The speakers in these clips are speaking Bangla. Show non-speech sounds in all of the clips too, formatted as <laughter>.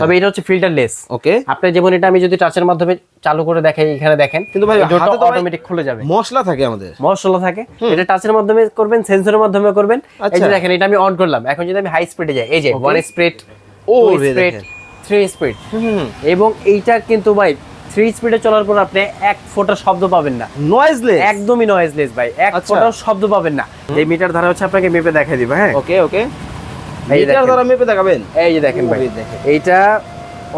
তবে এটা হচ্ছে ফিল্টারলেস ওকে আপনি যেমন এটা আমি যদি টাচের মাধ্যমে চালু করে দেখাই এখানে দেখেন কিন্তু ভাই, হাতে তো অটোমেটিক খুলে যাবে। মশলা থাকে আমাদের। মশলা থাকে। এটা টাচের মাধ্যমে করবেন সেন্সরের মাধ্যমে করবেন। এই আচ্ছা। যে দেখেন এটা আমি অন করলাম। এখন যদি আমি হাই স্পিডে যাই এই যে ওয়ান স্পিড ও স্পিড থ্রি স্পিড এবং এইটা কিন্তু ভাই থ্রি স্পিডে চলার পর আপনি এক ফোঁটা শব্দ পাবেন না। নয়েজলেস একদমই নয়েজলেস ভাই। এক ফোটা শব্দ পাবেন না। এই মিটার ধারা হচ্ছে আপনাকে মেপে দেখাই দিব হ্যাঁ। ওকে ওকে এই দ্বারা মেপে দেখাবেন। এই যে দেখেন ভাই এইটা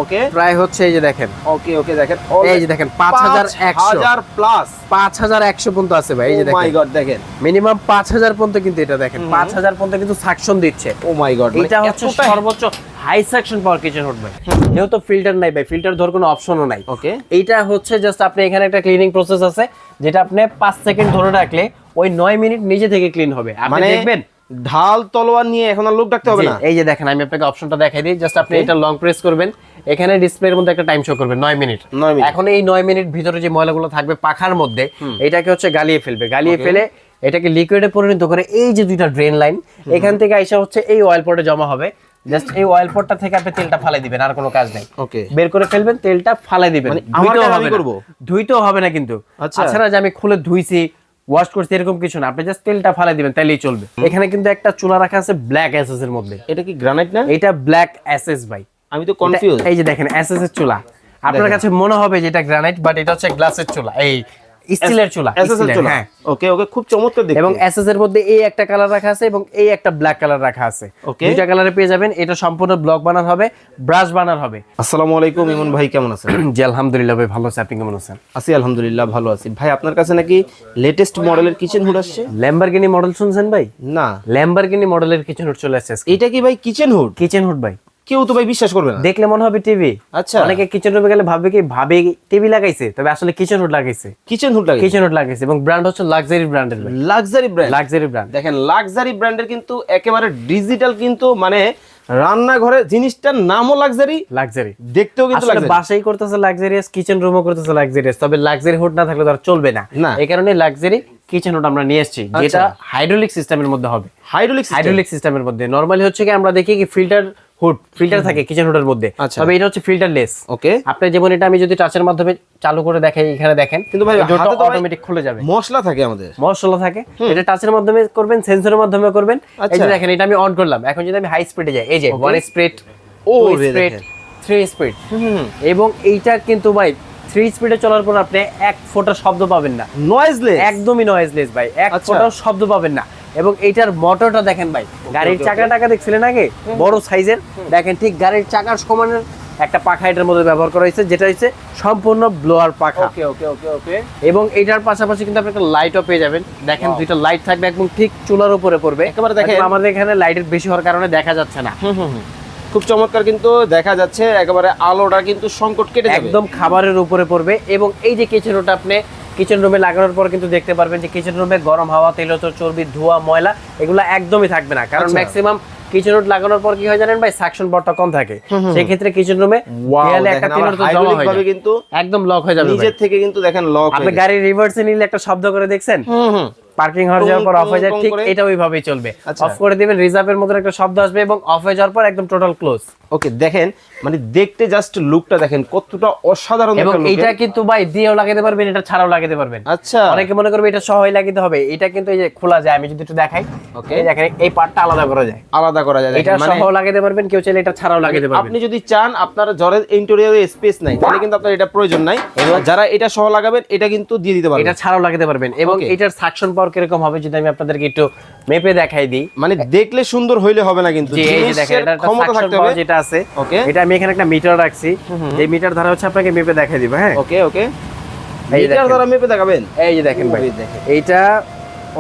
ওকে। প্রায় হচ্ছে এই যে দেখেন। ওকে ওকে দেখেন। এই যে দেখেন পাঁচ হাজার একশো। হাজার প্লাস পাঁচ হাজার একশো পর্যন্ত আছে ভাই এই যে ও মাই গড দেখেন। মিনিমাম পাঁচ হাজার পর্যন্ত কিন্তু এটা দেখেন। পাঁচ হাজার পর্যন্ত কিন্তু সাকশন দিচ্ছে। ও মাই গড এটা হচ্ছে সর্বোচ্চ high section power kitchen hood ভাই। যেহেতু ফিল্টার নাই ভাই ফিল্টার ধর কোনো অপশনও নাই। ওকে এইটা হচ্ছে জাস্ট আপনি এখানে একটা ক্লিনিং প্রসেস আছে যেটা আপনি পাঁচ সেকেন্ড ধরে রাখলে ওই নয় মিনিট নিজে থেকে ক্লিন হবে। আপনি মানে দেখবেন ঢাল তলোয়ার নিয়ে এখন আর লোক ডাকতে হবে না? এই যে দেখেন আমি আপনাকে অপশনটা দেখাই দিই। জাস্ট আপনি এটা লং প্রেস করবেন। এখানে ডিসপ্লের মধ্যে একটা টাইম শো করবে নয় মিনিট এখন এই নয় মিনিট ভিতরে যে ময়লাগুলো থাকবে পাখার মধ্যে এটাকে হচ্ছে গালিয়ে ফেলবে। গালিয়ে ফেলে এটাকে লিকুইডে পরিণত করে এই যে দুইটা ড্রেন লাইন এখান থেকে আইসা হচ্ছে এই অয়েল পটে জমা হবে। জাস্ট এই অয়েল পটটা থেকে আপনি তেলটা ফালাই দিবেন আর কোনো কাজ নেই। ওকে বের করে ফেলবেন তেলটা ফালাই দিবেন। মানে ধুইতেও হবে আমি না। করব? ধুইতেও হবে না কিন্তু। আচ্ছা। তাছাড়া যে আমি খুলে ধুইছি ওয়াশ করছে এরকম কিছু না। আপনি জাস্ট তেলটা ফালাই দিবেন তাইলেই চলবে। এখানে কিন্তু একটা চুলা রাখা আছে ব্ল্যাক অ্যাসেস এর মধ্যে। এটা কি গ্রানাইট না? এটা ব্ল্যাক অ্যাসেস ভাই। আমি তো কনফিউজ এই যে দেখেন অ্যাসেস এর চুলা। আপনার কাছে মনে হবে যে এটা গ্রানাইট বাট এটা হচ্ছে গ্লাসের চুলা। এই স্টিলের চুলা স্টিলের, হ্যাঁ। ওকে ওকে খুব চমৎকার দেখতে। এবং এসএস এর মধ্যে এই একটা কালার রাখা আছে এবং এই একটা ব্ল্যাক কালার রাখা আছে। Okay. দুইটা কালারে পেয়ে যাবেন এটা সম্পূর্ণ ব্লক বানার হবে ব্রাশ বানার হবে। আসসালামু আলাইকুম ইমন ভাই কেমন আছেন? <clears throat> জি আলহামদুলিল্লাহ ভাই ভালো আছে। আপনি কেমন আছেন? আছি আলহামদুলিল্লাহ ভালো আছি। ভাই আপনার কাছে নাকি লেটেস্ট মডেলের কিচেন হুড আসছে? ল্যাম্বরগিনি মডেল শুনছেন ভাই? না। ল্যাম্বরগিনি মডেলের কিচেন হুড চলে আসছে এটা কি ভাই কিচেন হুড কিচেন হুড ভাই। কেউ তো ভাই বিশ্বাস করবে না। দেখলে মনে হবে টিভি। আচ্ছা। অনেকে কিচেন রুমে গেলে ভাববে কি ভাবে টিভি লাগাইছে তবে আসলে কিচেন হুড লাগাইছে। কিচেন হুড লাগে কিচেন হুড লাগাইছে এবং ব্র্যান্ড হচ্ছে লাক্সারি ব্র্যান্ডের লাক্সারি ব্র্যান্ড লাক্সারি ব্র্যান্ড দেখেন লাক্সারি ব্র্যান্ডের কিন্তু একেবারে ডিজিটাল কিন্তু মানে রান্নাঘরে জিনিসটার নামও লাক্সারি লাক্সারি দেখতেও কিন্তু আসলে বাসাই করতেছে লাক্সারিয়াস কিচেন রুমও করতেছে লাক্সারিয়াস তবে লাক্সারি হুড না থাকলে তো আর চলবে না। না। এই কারণে লাক্সারি কিচেন হুড আমরা নিয়ে এসেছি যেটা হাইড্রোলিক সিস্টেমের মধ্যে হবে। হাইড্রোলিক। হাইড্রোলিক সিস্টেমের মধ্যে। নরমালি হচ্ছে কি আমরা দেখি কি ফিল্টার হুড ফিল্টার থাকে কিচেন হুডের মধ্যে। আচ্ছা। তবে এটা হচ্ছে ফিল্টারলেস ওকে। আপনি যেমন এটা আমি যদি টাচের মাধ্যমে চালু করে দেখাই এখানে দেখেন কিন্তু ভাই, হাতে তো অটোমেটিক খুলে যাবে। মশলা থাকে আমাদের। মশলা থাকে। এটা টাচের মাধ্যমে করবেন সেন্সরের মাধ্যমে করবেন। এই আচ্ছা। যে দেখেন এটা আমি অন করলাম। এখন যদি আমি হাই স্পিডে যাই এই যে ওয়ান স্পিড ও থ্রি স্পিড এবং এইটা কিন্তু ভাই থ্রি স্পিডে চলার পর আপনি এক ফোঁটা শব্দ পাবেন না। নয়েজলেস একদমই নয়েজলেস ভাই। এক আচ্ছা। ফোঁটাও শব্দ পাবেন না। এবং এইটার মোটরটা দেখেন ভাই। গাড়ির চাকা টাকা দেখছিলেন আগে? বড় সাইজের। দেখেন ঠিক গাড়ির চাকার সমানের একটা পাখা এটার মধ্যে ব্যবহার করা হয়েছে যেটা হচ্ছে সম্পূর্ণ ব্লোয়ার পাখা। ওকে ওকে ওকে ওকে এবং এইটার পাশাপাশি কিন্তু আপনি একটা লাইটও পেয়ে যাবেন। দেখেন দুইটা লাইট থাকবে একদম ঠিক চুলার উপরে পড়বে। একেবারে দেখেন। আমাদের এখানে লাইটের বেশি হওয়ার কারণে দেখা যাচ্ছে না। খুব চমৎকার কিন্তু দেখা যাচ্ছে একেবারে আলোটা কিন্তু সংকট কেটে যাবে। একদম খাবারের উপরে পড়বে। এবং এই যে কিচেন রুমটা আপনি কিচেন রুমে লাগানোর পর কিন্তু দেখতে পারবেন যে কিচেন রুমে গরম হাওয়া তৈলতর চর্বি ধোয়া ময়লা এগুলো একদমই থাকবে না। কারণ। ম্যাক্সিমাম কিচেন রুট লাগানোর পর কি হয় জানেন ভাই? সাকশন বটটা কম থাকে। সেই ক্ষেত্রে কিচেন রুমে দেয়ালে একটা তৈলতর জমা হয়ে ভাবে কিন্তু একদম লক হয়ে যাবে নিজের থেকে কিন্তু দেখেন লক আপনি গাড়ি রিভার্সে নিলে একটা শব্দ করে দেখছেন? পার্কিং হয়ে যাওয়ার পর অফ হয়ে যায় ঠিক এটা ওইভাবেই চলবে। আচ্ছা। অফ করে দিবেন রিজার্ভের মতো একটা শব্দ আসবে এবং অফ হয়ে যাওয়ার পর একদম টোটাল ক্লোজ ওকে দেখেন মানে দেখতে জাস্ট লুকটা দেখেন কতটা অসাধারণ এবং এর। কিন্তু ভাই দিয়েও লাগাতে পারবেন এটা ছাড়াও লাগাতে পারবেন। আচ্ছা। অনেকে মনে করবে এটা সহই লাগাতে হবে এটা কিন্তু এই যে খোলা যায় আমি যদি একটু দেখাই. এই দেখেন এই পার্টটা আলাদা করা যায়। আলাদা করা যায় এটা মানে সহ লাগাতে পারবেন কেউ চাইলে এটা ছাড়াও লাগাতে পারবেন। আপনি যদি চান আপনার জ্বরের ইন্টেরিয়রে স্পেস নাই তাহলে কিন্তু আপনার এটা প্রয়োজন নাই। যারা এটা সহ লাগাবেন এটা কিন্তু দিয়ে দিতে পারবেন। এটা ছাড়াও লাগাতে পারবেন এবং. এটার সাকশন পাওয়ার কীরকম হবে যদি আমি আপনাদেরকে একটু মেপে দেখাই দিই। মানে দেখলে সুন্দর হইলে হবে না কিন্তু যেটা আছে ওকে। এটা আমি এখানে একটা মিটার রাখছি। এই মিটার ধারা হচ্ছে আপনাকে মেপে দেখাই দিব হ্যাঁ। Okay okay. মিটার। মেপে দেখাবেন? এই যে দেখেন ভাই এইটা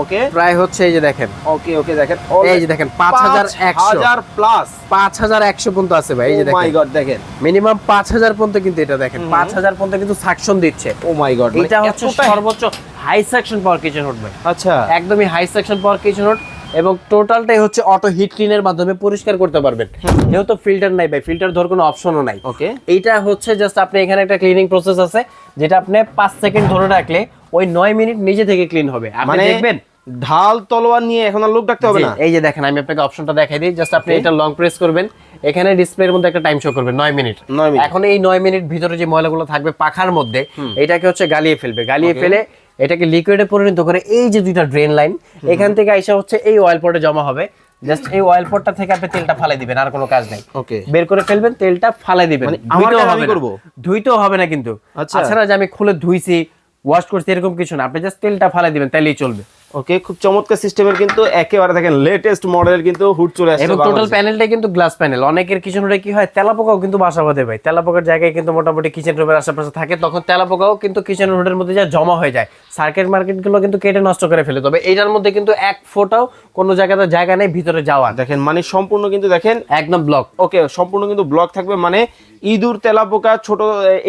ওকে? প্রায় হচ্ছে এই যে দেখেন। ওকে ওকে দেখেন। এই যে দেখেন পাঁচ হাজার একশো। হাজার প্লাস পাঁচ হাজার একশো পর্যন্ত আছে ভাই এই যে ও মাই গড দেখেন। মিনিমাম পাঁচ হাজার পর্যন্ত কিন্তু এটা দেখেন। পাঁচ হাজার পর্যন্ত কিন্তু সাকশন দিচ্ছে। ও মাই গড এটা হচ্ছে সর্বোচ্চ high section power kitchen hood ভাই। আচ্ছা। একদমই high section power kitchen hood এবং টোটালটাই হচ্ছে অটো হিট ক্লিনের মাধ্যমে পরিষ্কার করতে পারবেন। যেহেতু ফিল্টার নাই ভাই ফিল্টার ধর কোনো অপশনও নাই। ওকে এইটা হচ্ছে জাস্ট আপনি এখানে একটা ক্লিনিং প্রসেস আছে যেটা আপনি পাঁচ সেকেন্ড ধরে রাখলে ওই নয় মিনিট নিজে থেকে ক্লিন হবে। আপনি মানে দেখবেন ঢাল তলোয়ার নিয়ে এখন আর লোক ডাকতে হবে না? এই যে দেখেন আমি আপনাকে অপশনটা দেখাই দিই। জাস্ট আপনি এটা লং প্রেস করবেন। এখানে ডিসপ্লের মধ্যে একটা টাইম শো করবে নয় মিনিট। নয় মিনিট। এখন এই নয় মিনিট ভিতরে যে ময়লাগুলো থাকবে পাখার মধ্যে এটাকে হচ্ছে গালিয়ে ফেলবে। গালিয়ে ফেলে এটাকে লিকুইডে পরিণত করে এই যে দুইটা ড্রেন লাইন এখান থেকে আইসা হচ্ছে এই অয়েল পটে জমা হবে। জাস্ট এই অয়েল পটটা থেকে আপনি তেলটা ফালাই দিবেন আর কোনো কাজ নাই। ওকে বের করে ফেলবেন তেলটা ফালাই দিবেন। মানে ধুইতেও হবে। করব? ধুইতেও হবে না কিন্তু। আচ্ছা। আচ্ছা না যে আমি খুলে ধুইছি ওয়াশ করছি এরকম কিছু না। আপনি জাস্ট তেলটা ফালাই দিবেন তাইলেই চলবে। ওকে খুব চমৎকার সিস্টেমের কিন্তু একেবারে দেখেন লেটেস্ট মডেল কিন্তু হুড চলে আসছে এবং টোটাল প্যানেলটা কিন্তু গ্লাস প্যানেল অনেকের কিচেন রুমে কি হয় তেলাপোকাও কিন্তু বাসা বাঁধে ভাই। তেলাপোকার জায়গায় কিন্তু মোটামুটি কিচেন রুমের আশেপাশে থাকে তখন তেলাপোকাও কিন্তু কিচেন রুমের মধ্যে যা জমা হয়ে যায়। সার্কিট মার্কেটগুলো কিন্তু কেটে নষ্ট করে ফেলে। তবে এটার মধ্যে কিন্তু এক ফোটাও কোনো জায়গাতে জায়গা নেই ভিতরে যাওয়া দেখেন মানে সম্পূর্ণ কিন্তু দেখেন একদম ব্লক ওকে সম্পূর্ণ কিন্তু ব্লক থাকবে মানে ইঁদুর তেলাপোকা ছোট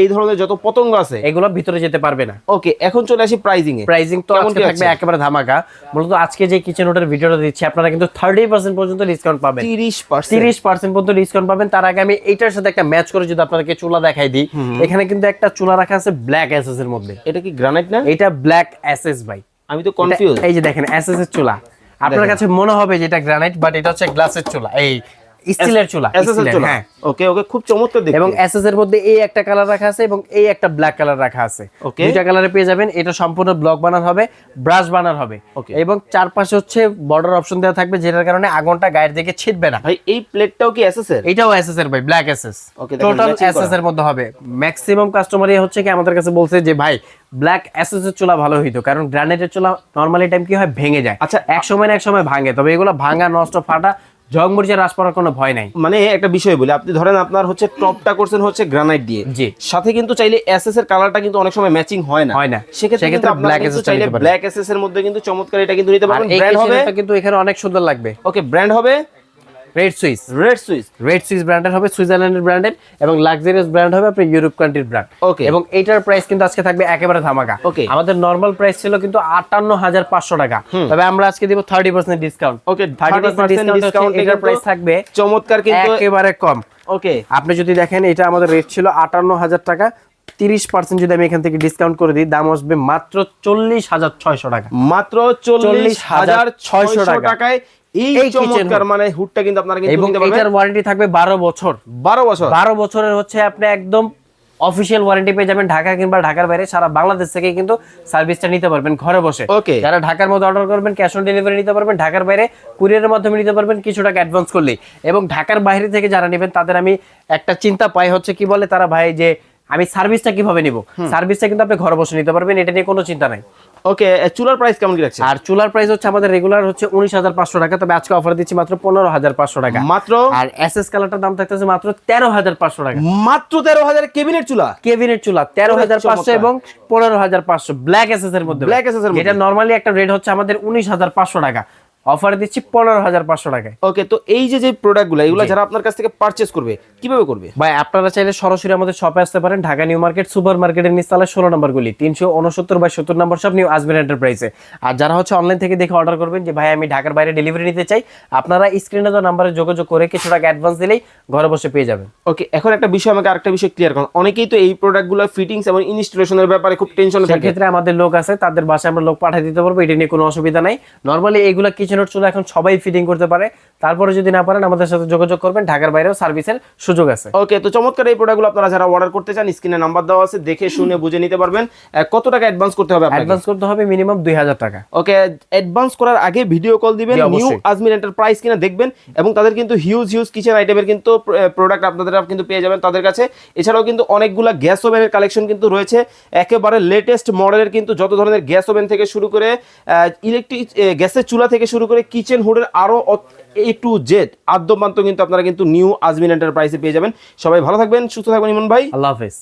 এই ধরনের যত পতঙ্গ আছে। এগুলো ভিতরে যেতে পারবে না। ওকে এখন চলে আসি প্রাইজিং এ। প্রাইসিং তো আজকে থাকবে একেবারে ধামাকা। মূলত আজকে যে কিচেন রুটের ভিডিওটা দিচ্ছি আপনারা কিন্তু থার্টি পার্সেন্ট পর্যন্ত ডিসকাউন্ট পাবেন। তিরিশ পার্সেন্ট তিরিশ পার্সেন্ট পর্যন্ত ডিসকাউন্ট পাবেন। তার আগে আমি এইটার সাথে একটা ম্যাচ করে যদি আপনাদেরকে চুলা দেখাই দিই এখানে কিন্তু একটা চুলা রাখা আছে ব্ল্যাক এসএস এর মধ্যে। এটা কি গ্রানাইট না? এটা ব্ল্যাক এসএস ভাই। আমি তো কনফিউজ এই যে দেখেন এসএস এর চুলা। আপনার কাছে মনে হবে যে এটা গ্রানাইট বাট এটা হচ্ছে গ্লাসের চুলা। এই স্টিলের চুলা এসএসএল স্টিলের, চলে। হ্যাঁ। ওকে ওকে খুব চমৎকার দেখতে। এবং এসএস এর মধ্যে এই একটা কালার রাখা আছে এবং এই একটা ব্ল্যাক কালার রাখা আছে. দুইটা কালারে পেয়ে যাবেন এটা সম্পূর্ণ ব্লক বানার হবে ব্রাশ বানার হবে. এবং চারপাশে হচ্ছে বর্ডার অপশন দেওয়া থাকবে যেটার কারণে আগুনটা গায়ের দিকে ছিটবে না। ভাই এই প্লেটটাও কি এসএস এর এটাও এসএস এর ভাই ব্ল্যাক এসএস দেখেন, টোটাল এসএস এর মধ্যে হবে। ম্যাক্সিমাম কাস্টমারই হচ্ছে কি আমাদের কাছে বলছে যে ভাই ব্ল্যাক এসএস এর চুলা ভালো হইতো কারণ গ্রানাইটের চুলা নরমালি টাইম কি হয় ভেঙে যায়। আচ্ছা, এক সময় না এক সময় ভাঙে তবে এগুলো ভাঙা নষ্ট ফাটা জগমরিচের রাস পড়ার কোনো ভয় নাই। মানে একটা বিষয় বলি আপনি ধরেন আপনার হচ্ছে টপটা করছেন হচ্ছে গ্রানাইট দিয়ে। জি। সাথে কিন্তু চাইলে এসএস এর কালারটা কিন্তু অনেক সময় ম্যাচিং হয় না। হয় না। সেক্ষেত্রে ব্ল্যাক কিন্তু টা চাইলে ব্ল্যাক এসএস এর মধ্যে কিন্তু চমৎকার এটা কিন্তু নিতে পারবেন। ব্র্যান্ড হবে কিন্তু এখানে অনেক সুন্দর লাগবে। ওকে ব্র্যান্ড হবে red Swiss red switch red Swiss ব্র্যান্ডের হবে সুইজারল্যান্ডের ব্র্যান্ডের এবং লাক্সারিয়াস ব্র্যান্ড হবে আপনার ইউরোপ কান্ট্রির ব্র্যান্ড Okay. এবং এইটার প্রাইস কিন্তু আজকে থাকবে একেবারে ধামাকা। Okay. আমাদের নর্মাল প্রাইস ছিল কিন্তু আটান্ন হাজার পাঁচশো টাকা। তবে আমরা আজকে দিব thirty percent discount okay thirty percent discount এটার প্রাইস থাকবে চমৎকার কিন্তু একেবারে কম। ওকে আপনি যদি দেখেন এটা আমাদের রেট ছিল আটান্ন হাজার টাকা। তিরিশ পার্সেন্ট যদি আমি এখান থেকে ডিসকাউন্ট করে দিই দাম আসবে মাত্র চল্লিশ হাজার ছয়শো টাকা। মাত্র চল্লিশ হাজার ছয়শো টাকায় এই এই চমৎকার মানে হুডটা কিন্তু আপনারা কিন্তু এবং নিতে পারবেন। এটার ওয়ারেন্টি থাকবে বারো বছর। বারো বছর? বারো বছরের হচ্ছে আপনি একদম অফিসিয়াল ওয়ারেন্টি পেয়ে যাবেন ঢাকা কিংবা ঢাকার বাইরে সারা বাংলাদেশ থেকে কিন্তু সার্ভিসটা নিতে পারবেন ঘরে বসে। Okay. যারা ঢাকার মধ্যে অর্ডার করবেন ক্যাশ অন ডেলিভারি নিতে পারবেন ঢাকার বাইরে কুরিয়ারের মাধ্যমে নিতে পারবেন কিছু টাকা অ্যাডভান্স করলেই। এবং ঢাকার বাইরে থেকে যারা নেবেন তাদের আমি একটা চিন্তা পাই হচ্ছে কি বলে তারা ভাই যে আমি সার্ভিসটা কীভাবে নিব? সার্ভিসটা কিন্তু আপনি ঘরে বসে নিতে পারবেন এটা নিয়ে কোনো চিন্তা নাই। ওকে চুলার প্রাইস কেমন কি রাখছে আর চুলার প্রাইস হচ্ছে আমাদের রেগুলার হচ্ছে উনিশ হাজার পাঁচশো টাকা তবে আজকে অফার দিচ্ছি মাত্র পনেরো হাজার পাঁচশো টাকা। মাত্র? আর এস এস কালারটার দাম থাকতেছে মাত্র তেরো হাজার পাঁচশো টাকা। মাত্র তেরো হাজার কেবিনেট চুলা? কেবিনেট চুলা তেরো হাজার পাঁচশো এবং পনেরো হাজার পাঁচশো। ব্ল্যাক এসএস এর মধ্যে। Black SS এর মধ্যে। এটা নর্মালি একটা রেট হচ্ছে আমাদের উনিশ হাজার পাঁচশো টাকা। অফার দিচ্ছি পনেরো হাজার পাঁচশো টাকায়। ওকে তো এই যে যে প্রোডাক্টগুলো এগুলো যারা আপনার কাছ থেকে পারচেজ করবে কীভাবে করবে? ভাই আপনারা চাইলে সরাসরি আমাদের শপে আসতে পারেন ঢাকা নিউ মার্কেট সুপার মার্কেটের নিচতলায় ষোলো নম্বর গুলি তিনশো উনসত্তর বাই সত্তর নম্বর সব নিউ আজমের এন্টারপ্রাইজে আর যারা হচ্ছে অনলাইন থেকে দেখে অর্ডার করবেন যে ভাই আমি ঢাকার বাইরে ডেলিভারি নিতে চাই আপনারা স্ক্রিনে দেওয়া নাম্বারে যোগাযোগ করে কিছু টাকা অ্যাডভান্স দিলেই ঘরে বসে পেয়ে যাবেন। ওকে এখন একটা বিষয় আমাকে আরেকটা বিষয় ক্লিয়ার করুন অনেকেই তো এই প্রোডাক্টগুলো ফিটিংস এবং ইনস্টলেশনের ব্যাপারে খুব টেনশন থাকে। সেক্ষেত্রে আমাদের লোক আছে তাদের বাসায় আমরা লোক পাঠিয়ে দিতে পারব এটা নিয়ে কোনো অসুবিধা নাই। নর্মালি এইগুলো কিচেনের চুলা এখন সবাই ফিটিং করতে পারে। তারপরে যদি না পারেন আমাদের সাথে যোগাযোগ করবেন ঢাকার বাইরেও সার্ভিসের সুযোগ আছে। ওকে তো চমৎকার এই প্রোডাক্টগুলো আপনারা যারা অর্ডার করতে চান স্ক্রিনে নাম্বার দেওয়া আছে দেখে শুনে বুঝে নিতে পারবেন। কত টাকা অ্যাডভান্স করতে হবে অ্যাডভান্স করতে হবে মিনিমাম দুই হাজার টাকা। ওকে অ্যাডভান্স করার আগে ভিডিও কল দিবেন নিউ আজমির এন্টারপ্রাইজ কিনা দেখবেন এবং তাদের কিন্তু হিউজ হিউজ কিচেন আইটেমের কিন্তু প্রোডাক্ট আপনাদের কিন্তু পেয়ে যাবেন তাদের কাছে। এছাড়াও কিন্তু অনেকগুলা গ্যাস ওভেনের কালেকশন কিন্তু রয়েছে। একেবারে লেটেস্ট মডেলের কিন্তু যত ধরনের গ্যাস ওভেন থেকে শুরু করে ইলেকট্রিক গ্যাসের চুলা থেকে শুরু করে কিচেন হুডের আরও এ টু জেড আদ্যপান্ত কিন্তু আপনারা কিন্তু নিউ আজমিন এন্টারপ্রাইজে পেয়ে যাবেন। সবাই ভালো থাকবেন, সুস্থ থাকবেন ইমন ভাই। আল্লাহ হাফেজ।